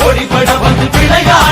கொடிபட வந்து விளையாட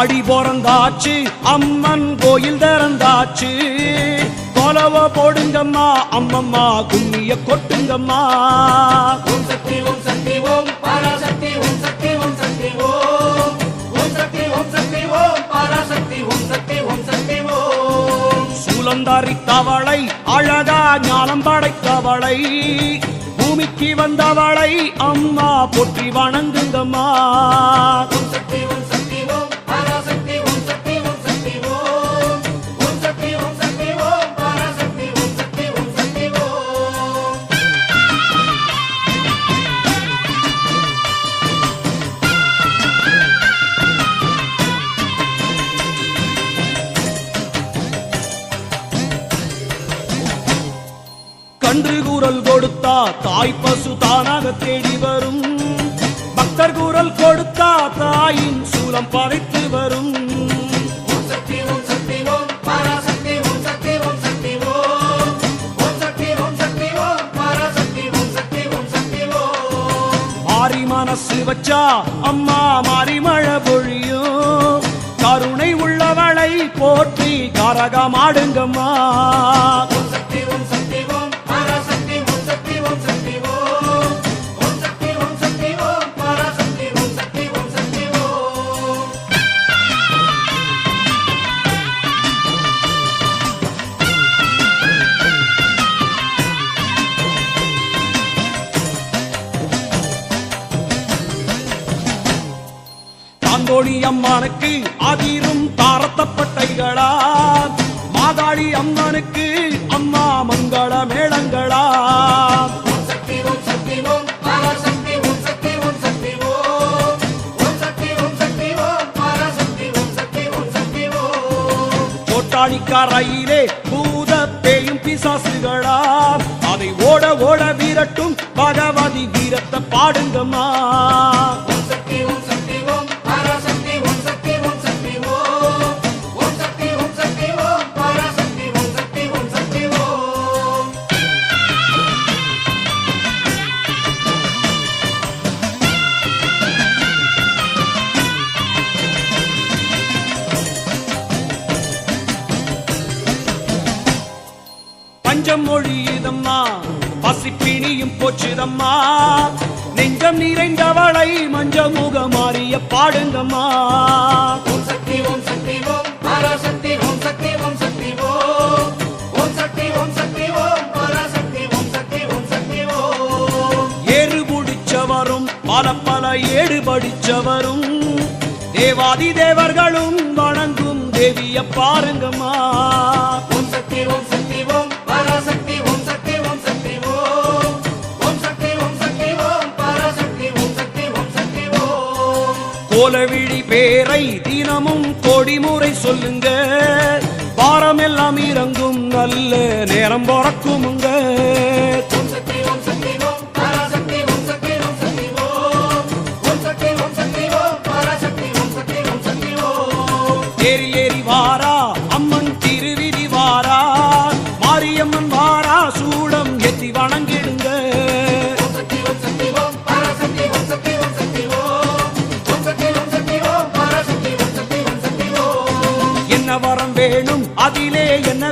ஆடி பிறந்தாச்சு அம்மன் கோயில் திறந்தாச்சு. கொலவ போடுங்கம்மா அம்மம்மா கும்மிய கொட்டுங்கம்மா. ஓம் சக்தி ஓம் சக்தி ஓம் பராசக்தி ஓம் சக்தி ஓம் சக்தி ஓம். ஓம் சக்தி ஓம் சக்தி ஓம் பராசக்தி ஓம் சக்தி ஓம் சக்தி ஓம். சூலந்தாரி தவளை அழகா ஞானம் படைத்தவளை. பூமிக்கு வந்தவளை அம்மா போற்றி வணங்குங்கம்மா. பசு தானாக தேடி வரும். பக்தர் கூறல் கொடுத்தா தாயின் சூலம் பதைத்து வரும். மாறி மனசு வச்சா அம்மா மாறி மழை பொழியும். கருணை உள்ளவளை போற்றி கரகமாடுங்கம்மா தாந்தோழி அம்மானுக்கு அதிரும் தாரத்தப்பட்டைகளா மாதாளி அம்மனுக்கு அம்மா மங்கள மேளங்களா. ஓம் கோட்டாளிக்காரையிலே பூத பேயும் பிசாசுகளா. அதை ஓட ஓட வீரட்டும் பகவதி வீரத்தை பாடுங்கம்மா. பசிப்பிணியும் போச்சுதம்மா. நெஞ்சம் நிறைந்தவளை மஞ்ச முகமாறிய பாடுங்கம்மா. ஓம் சக்தி ஓம் சக்தி ஓம் பராசக்தி ஓம் சக்தி ஓம் சக்தி ஓம். ஓம் சக்தி ஓம் சக்தி ஓம் பராசக்தி ஓம் சக்தி ஓம் சக்தி ஓம். ஏறு புடிச்சவரும் பல பல ஏடு படிச்சவரும் தேவாதி தேவர்களும் வணங்கும் தேவிய பாருங்கம்மா. கோலவிழி பேரை தினமும் கொடிமுறை சொல்லுங்க. பாரமெல்லாம் இறங்கும் நல்ல நேரம் பிறக்குமுங்க.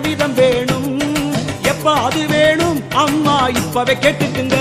விதம் வேணும். எப்ப அது வேணும்? அம்மா இப்பவே கேட்டுக்குங்க.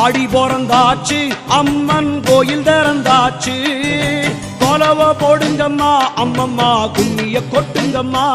ஆடி பிறந்தாச்சு அம்மன் கோயில் திறந்தாச்சு. கொலவ போடுங்கம்மா அம்மம்மா கும்மிய கொட்டுங்கம்மா.